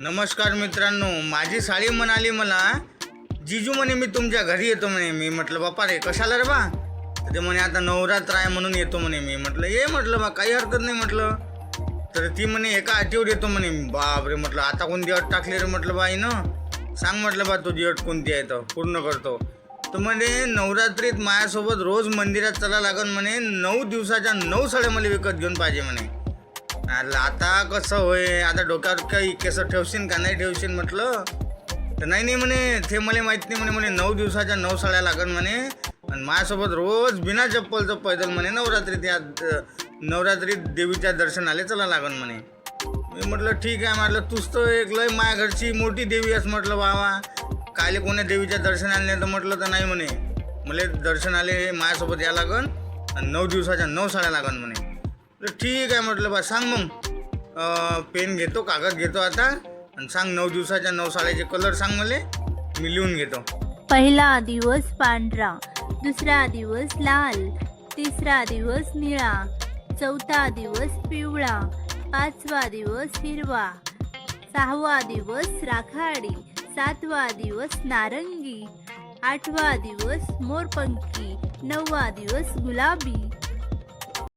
नमस्कार मित्रांनो माझी साडी म्हणाली मला जिजू म्हणे मी तुमच्या घरी येतो म्हणे. मी म्हटलं बापा रे कशाला रे बा? तर ते म्हणे आता नवरात्र आहे म्हणून येतो म्हणे. मी म्हटलं ये म्हटलं बा काही हरकत नाही म्हटलं. तर ती म्हणे एका अटीवर येतो म्हणे. बाप रे म्हटलं आता कोणती अट टाकली रे? म्हटलं बाई ना सांग म्हटलं बा तुझी अट कोणती आहे तर पूर्ण करतो. तर म्हणे नवरात्रीत माझ्यासोबत रोज मंदिरात चला लागन म्हणे नऊ दिवसाच्या नऊ साड्या मला विकत घेऊन पाहिजे म्हणे. आता कसं होय? आता डोक्यावर काही केस ठेवशील का नाही ठेवशील म्हटलं? तर नाही नाही म्हणे. ते मला माहीत नाही म्हणे. म्हणे नऊ दिवसाच्या नऊ साड्या लागन म्हणे. आणि माझ्यासोबत रोज बिना चप्पलचं पैदल म्हणे नवरात्री त्या नवरात्रीत देवीच्या दर्शनाला चला लागन म्हणे. मी म्हटलं ठीक आहे. म्हटलं तूच तर एक लय माझ्या घरची मोठी देवी आहेस. म्हटलं बाबा कायले कोण्या देवीच्या दर्शनाला नाही तर म्हटलं तर नाही म्हणे. मला दर्शनाले माझ्यासोबत या लागन. आणि नऊ दिवसाच्या नऊ साड्या लागन म्हणे. ठीक आहे म्हटलं बा सांग मग. पेन घेतो कागद घेतो आता. आणि सांग नऊ दिवसाच्या नऊ साड्याचे कलर सांग मला. मी लिहून घेतो. पहिला दिवस पांढरा दुसरा दिवस लाल तिसरा दिवस निळा चौथा दिवस पिवळा पाचवा दिवस हिरवा सहावा दिवस राखाडी सातवा दिवस नारंगी आठवा दिवस मोरपंखी नववा दिवस गुलाबी.